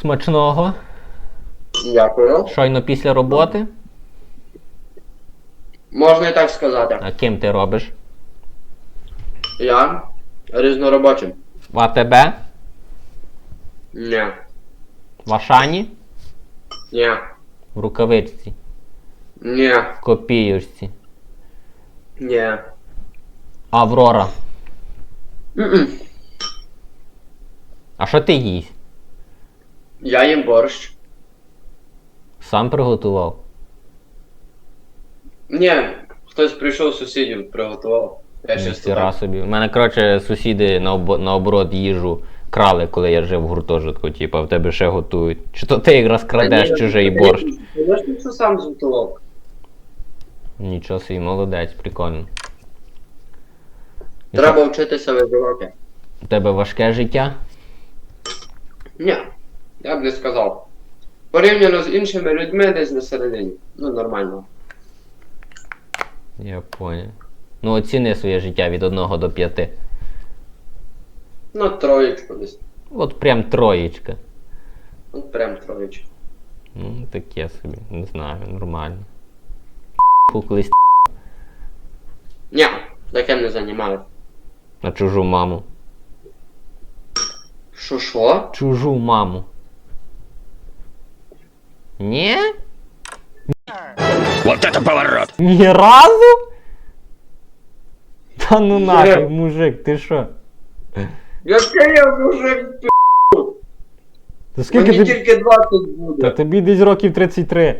Смачного. Дякую. Щойно після роботи. Можна і так сказати. А ким ти робиш? Я різноробочим. В АТБ? Ні. В Ашані? Ні. В рукавичці? Ні. В копіюшці? Ні. Аврора. М-м. А що ти їсть? Я їм борщ. Сам приготував? Ні. Хтось прийшов сусідів, приготував. Я ще Ніхіра собі. У мене, коротше, сусіди наобо- наоборот їжу крали, коли я жив в гуртожитку, типу, в тебе ще готують. Чи то ти якраз крадеш чужий борщ? Я ж що сам зготував. Нічого собі, молодець, прикольно. І Треба вчитися виживати. У тебе важке життя? Ні. Я б не сказав. Порівняно з іншими людьми десь на середині. Ну, нормально. Я понял. Ну оціни своє життя від 1 до 5. Ну, троєчку десь. От прям троєчка. От прям троєчку. Ну, таке собі, не знаю, нормально. Колись Ні, таким не займаюся. на чужу маму. Що? Чужу маму. Ні? Вот это поворот! Ні разу? Та ну нафіг, мужик, ти що? Яке я мужик, пи***? Та скільки Мені ти... тільки 20 Та буде. тобі десь років 33.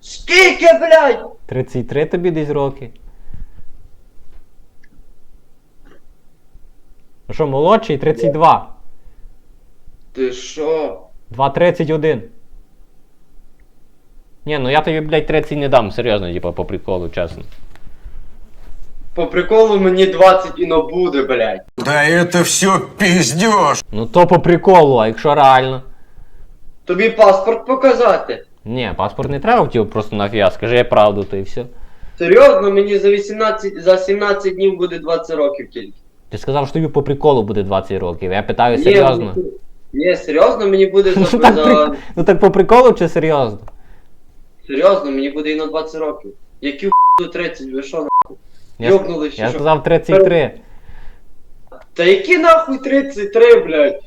Скільки, блядь? 33 тобі десь роки. Що, молодший? 32. Ти що? 2.31. Ні, ну я тобі, блядь, 30 не дам, серйозно, типа, по приколу, чесно. По приколу мені 20 і но буде, блядь. Да это все пиздеж! Ну то по приколу, а якщо реально. Тобі паспорт показати? Ні, паспорт не треба, типу, просто нафіга, скажи правду, то і все. Серйозно, мені за 18, за 17 днів буде 20 років тільки. Ти сказав, що тобі по приколу буде 20 років. Я питаю серйозно. мені- Ні, серйозно, мені буде за, Ну так, ну так по приколу чи серйозно? Серйозно, мені буде і на 20 років. Які до 30, ви що нахуй? Я, Йобнули чи я що? сказав 33. Та які нахуй 33, блядь?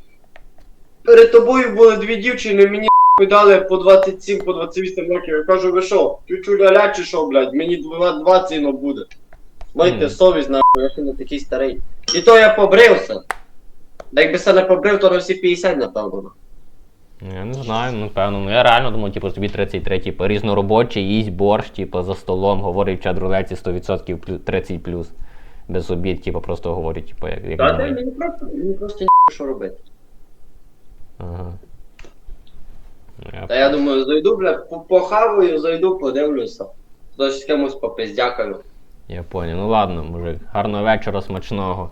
Перед тобою були дві дівчини, мені нахуй дали по 27, по 28 років. Я кажу, ви що, чуть-чуть ля чи що, блядь, мені 20 ну буде. Майте совість, нахуй, я ще не такий старий. І то я побрився. Та якби се не побрив, то на всі 50, напевно. Я не знаю, напевно. Ну я реально думаю, типу, тобі 33, типу, різноробочий, їсть борщ, типу, за столом, говорить в чат-рулеті 100% 30 плюс. Без обід, типу, просто говорить, типу, як, як Та думає. мені просто, мені просто ні що робити. Ага. Ну, Я... Та я думаю, зайду, блядь, по- похаваю, зайду, подивлюся. Хтось з кимось попиздякаю. я понял. Ну ладно, мужик. Гарного вечора, смачного.